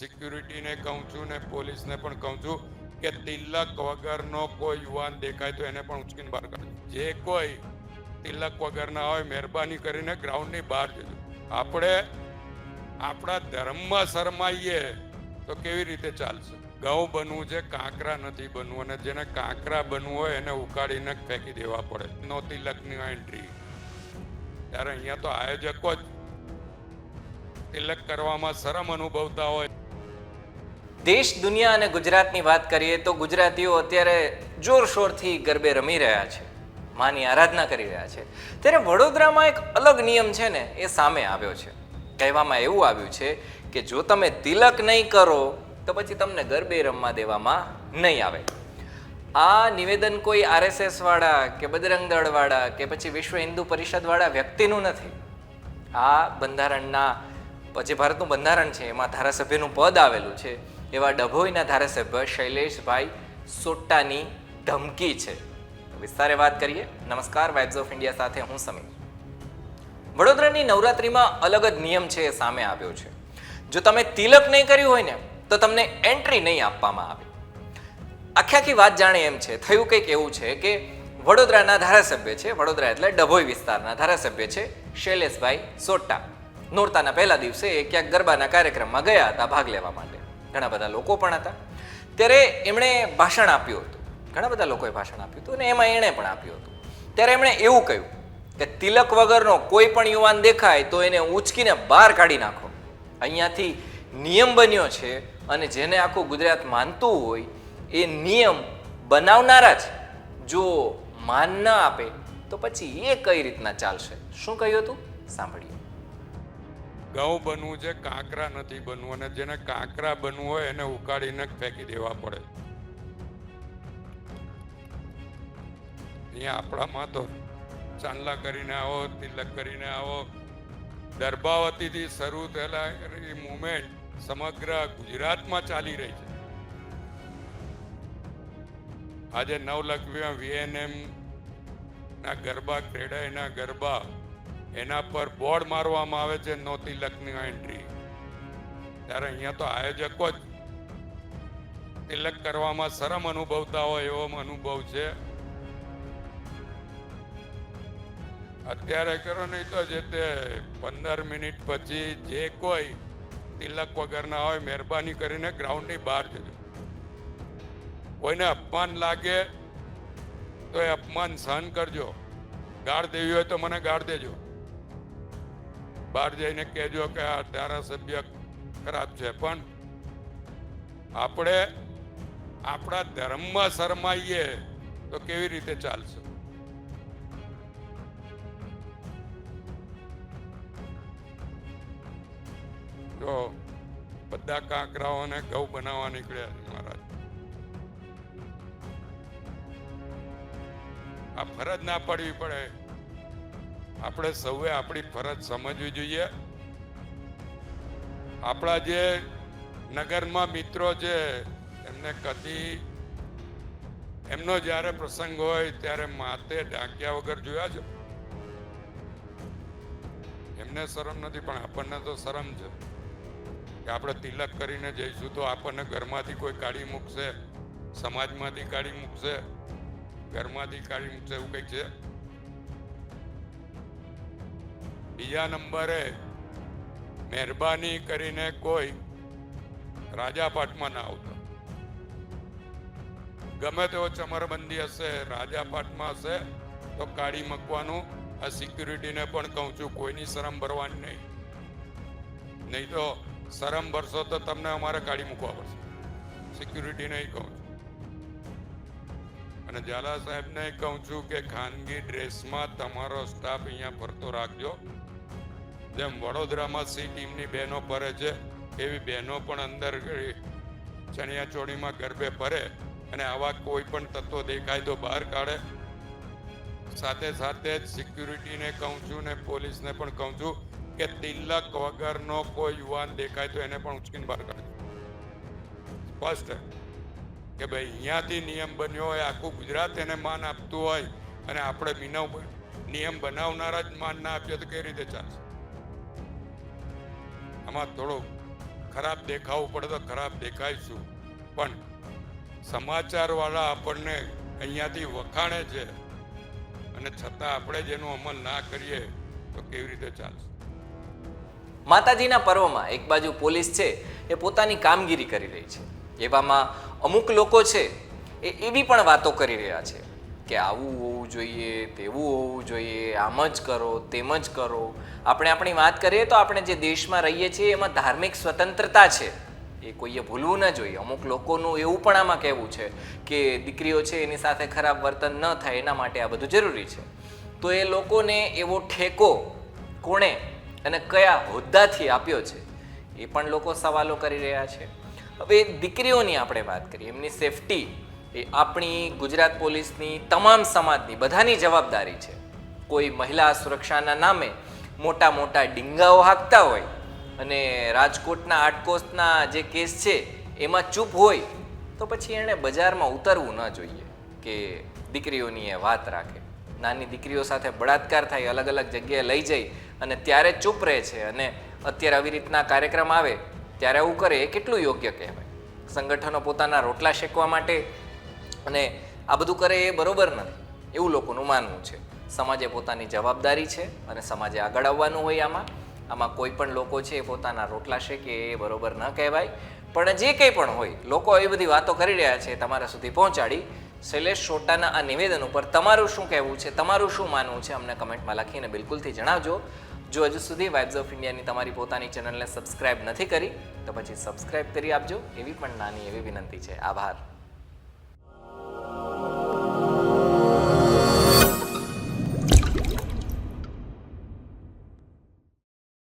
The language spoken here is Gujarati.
સિક્યુરિટીને કહું છું ને પોલીસને પણ કહું છું કે તિલક વગરનો કોઈ યુવાન દેખાય તો એને પણ ઉચકીને બહાર કાઢો જે કોઈ તિલક વગરના હોય, મહેરબાની કરીને ગ્રાઉન્ડની બહાર જજો. આપણે આપણા ધર્મમાં શરમાઈએ તો કેવી રીતે ચાલશે? ઘઉં બનવું છે, કાંકરા નથી બનવું અને જેને કાંકરા બનવું હોય એને ઉકાળીને ફેંકી દેવા પડે. નો તિલકની એન્ટ્રી ત્યારે અહીંયા તો આયોજકો જ તિલક કરવામાં શરમ અનુભવતા હોય. દેશ, દુનિયા અને ગુજરાતની વાત કરીએ તો ગુજરાતીઓ અત્યારે જોરશોરથી ગરબે રમી રહ્યા છે, માની આરાધના કરી રહ્યા છે. ત્યારે વડોદરામાં એક અલગ નિયમ છે ને, એ સામે આવ્યો છે. કહેવામાં એવું આવ્યું છે કે જો તમે તિલક નહીં કરો, તો પછી તમને ગરબે રમવા દેવામાં નહીં આવે. આ નિવેદન કોઈ આરએસએસ વાળા કે બજરંગ દળ વાળા કે પછી વિશ્વ હિન્દુ પરિષદ વાળા વ્યક્તિનું નથી. આ બંધારણના પછી ભારતનું બંધારણ છે, એમાં ધારાસભ્યનું પદ આવેલું છે. એવા ડભોઈના ધારાસભ્ય શૈલેષભાઈ સોટ્ટાની ધમકી છે. વિસ્તારે વાત કરીએ. નમસ્કાર વાઇબ્સ ઓફ ઇન્ડિયા સાથે હું સમીર. વડોદરાની નવરાત્રિમાં અલગ જ નિયમ છે એ સામે આવ્યો છે. જો તમે તિલક નહીં કર્યું હોય ને, તો તમને એન્ટ્રી નહીં આપવામાં આવે. આખી આખી વાત જાણે એમ છે. થયું કંઈક એવું છે કે વડોદરાના ધારાસભ્ય છે, વડોદરા એટલે ડભોઈ વિસ્તારના ધારાસભ્ય છે શૈલેષભાઈ સોટ્ટા. નોરતાના પહેલા દિવસે એ ક્યાંક ગરબાના કાર્યક્રમમાં ગયા હતા ભાગ લેવા માટે. ઘણા બધા લોકો પણ હતા. ત્યારે એમણે ભાષણ આપ્યું હતું. ઘણા બધા લોકોએ ભાષણ આપ્યું હતું અને એમાં એણે પણ આપ્યું હતું. ત્યારે એમણે એવું કહ્યું કે તિલક વગરનો કોઈ પણ યુવાન દેખાય તો એને ઉંચકીને બહાર કાઢી નાખો. અહીંયાથી નિયમ બન્યો છે અને જેને આખું ગુજરાત માનતું હોય એ નિયમ બનાવનારા જ જો માન ન આપે તો પછી એ કઈ રીતના ચાલશે? શું કહ્યું હતું? સાંભળીએ. ઘઉં બનવું છે, કાંકરા નથી બનવું અને જેને કાંકરા બનવું હોય એને ઉકાળીને ફેંકી દેવા પડે. અહીંયા આપણામાં તો ચાંદલા કરીને આવો, તિલક કરીને આવો. દર્ભાવતીથી શરૂ થયેલા મુમેન્ટ સમગ્ર ગુજરાતમાં ચાલી રહી છે. આજે નવલખી વીએનએમ ના ગરબા, ક્રેડાઈના ગરબા એના પર બોર્ડ મારવામાં આવે છે નો તિલકની એન્ટ્રી ત્યારે અહીંયા તો આયોજકો જ તિલક કરવામાં શરમ અનુભવતા હોય એવો અનુભવ છે. અત્યારે કરો નહીં તો જે તે પંદર મિનિટ પછી જે કોઈ તિલક વગરના હોય મહેરબાની કરીને ગ્રાઉન્ડની બહાર જજો. કોઈને અપમાન લાગે તો એ અપમાન સહન કરજો. ગાળ દેવી હોય તો મને ગાળ દેજો. બહાર જઈને કહેજો કે આ ધારાસભ્ય ખરાબ છે. પણ આપણે આપણા ધર્મમાં શરમાઈએ તો કેવી રીતે ચાલશે? જો બધા કાંકરાઓને ઘઉં બનાવવા નીકળ્યા છે મહારાજ. આ ફરજ ના પડવી પડે. આપણે સૌએ આપણી ફરજ સમજવી જોઈએ. આપણા જે નગરમાં મિત્રો છે, એમને કદી એમનો જ્યારે પ્રસંગ હોય ત્યારે માથે ઢાંક્યા વગર જોયા છે? એમને શરમ નથી, પણ આપણને તો શરમ છે કે આપણે તિલક કરીને જઈશું તો આપણને ઘરમાંથી કોઈ કાઢી મૂકશે, સમાજમાંથી કાઢી મૂકશે, ઘરમાંથી કાઢી મૂકશે એવું કંઈક છે? બીજા નંબરે મહેરબાની કરીને કોઈ રાજાપાટમાં ના આવતો. ગમે તેવો ચમરબંધી હશે રાજાપાટમાં હશે, તો કાઢી મૂકવાનું આ સિક્યુરિટીને પણ કહું છું, કોઈની શરમ ભરવાની નહીં. નહીં તો શરમ ભરશો તો તમને અમારે કાઢી મૂકવા પડશે. સિક્યુરિટી નહીં કહું છું. અને ઝાલા સાહેબને કહું છું કે ખાનગી ડ્રેસમાં તમારો સ્ટાફ અહીંયા ફરતો રાખજો. જેમ વડોદરામાં સી ટીમની બહેનો ફરે છે, એવી બહેનો પણ અંદર ચણિયા ચોળીમાં ગરબે ફરે અને આવા કોઈ પણ તત્વો દેખાય તો બહાર કાઢે. સાથે સાથે જ સિક્યુરિટીને કહું છું ને પોલીસને પણ કહું છું કે તિલક વગરનો કોઈ યુવાન દેખાય તો એને પણ ઉચકીને બહાર કાઢે. સ્પષ્ટ કે ભાઈ, અહીંયાથી નિયમ બન્યો હોય, આખું ગુજરાત એને માન આપતું હોય અને આપણે બિના નિયમ બનાવનારા જ માન ના આપીએ તો કઈ રીતે ચાલશે? આમાં થોડો ખરાબ દેખાવું પડે તો ખરાબ દેખાઈશું. પણ સમાચારવાળા આપણને અહીંયાથી વખાણે છે. અને છતાં આપણે જેનો અમલ ના કરીએ તો કેવી રીતે ચાલશે? માતાજીના પર્વમાં એક બાજુ પોલીસ છે એ પોતાની કામગીરી કરી રહી છે. એવામાં અમુક લોકો છે એ એવી પણ વાતો કરી રહ્યા છે કે આવું જોઈએ, તેવું હોવું જોઈએ, આમ જ કરો, તેમ જ કરો. આપણે આપણી વાત કરીએ તો આપણે જે દેશમાં રહીએ છીએ એમાં ધાર્મિક સ્વતંત્રતા છે. એ કોઈએ ભૂલવું ન જોઈએ. અમુક લોકોનું એવું પણ આમાં કહેવું છે કે દીકરીઓ છે એની સાથે ખરાબ વર્તન ન થાય, એના માટે આ બધું જરૂરી છે. તો એ લોકોને એવો ઠેકો કોણે અને કયા હોદ્દાથી આપ્યો છે, એ પણ લોકો સવાલો કરી રહ્યા છે. હવે દીકરીઓની આપણે વાત કરીએ. એમની સેફટી એ આપણી ગુજરાત પોલીસની તમામ સમાજની બધાની જવાબદારી છે. કોઈ મહિલા સુરક્ષાના નામે મોટા મોટા ડીંગાઓ હાંકતા હોય અને રાજકોટના આટકોસના જે કેસ છે એમાં ચૂપ હોય, તો પછી એણે બજારમાં ઉતરવું ન જોઈએ કે દીકરીઓની એ વાત રાખે. નાની દીકરીઓ સાથે બળાત્કાર થાય, અલગ અલગ જગ્યાએ લઈ જઈ અને ત્યારે ચૂપ રહે છે અને અત્યારે આવી રીતના કાર્યક્રમ આવે, ત્યારે આવું કરે એ કેટલું યોગ્ય કહેવાય? સંગઠનો પોતાના રોટલા શેકવા માટે અને આ બધું કરે એ બરોબર નથી. એવું લોકોનું માનવું છે. સમાજે પોતાની જવાબદારી છે અને સમાજે આગળ આવવાનું હોય આમાં. આમાં કોઈ પણ લોકો છે એ પોતાના રોટલા છે કે એ બરોબર ન કહેવાય. પણ જે કંઈ પણ હોય, લોકો એવી બધી વાતો કરી રહ્યા છે તમારા સુધી પહોંચાડી. શૈલેષ શોટાના આ નિવેદન ઉપર તમારું શું કહેવું છે? તમારું શું માનવું છે? અમને કમેન્ટમાં લખીને બિલકુલથી જણાવજો. જો હજુ સુધી વાઇબ્સ ઓફ ઇન્ડિયાની તમારી પોતાની ચેનલને સબસ્ક્રાઇબ નથી કરી, તો પછી સબસ્ક્રાઇબ કરી આપજો. એવી પણ નાની એવી વિનંતી છે. આભાર.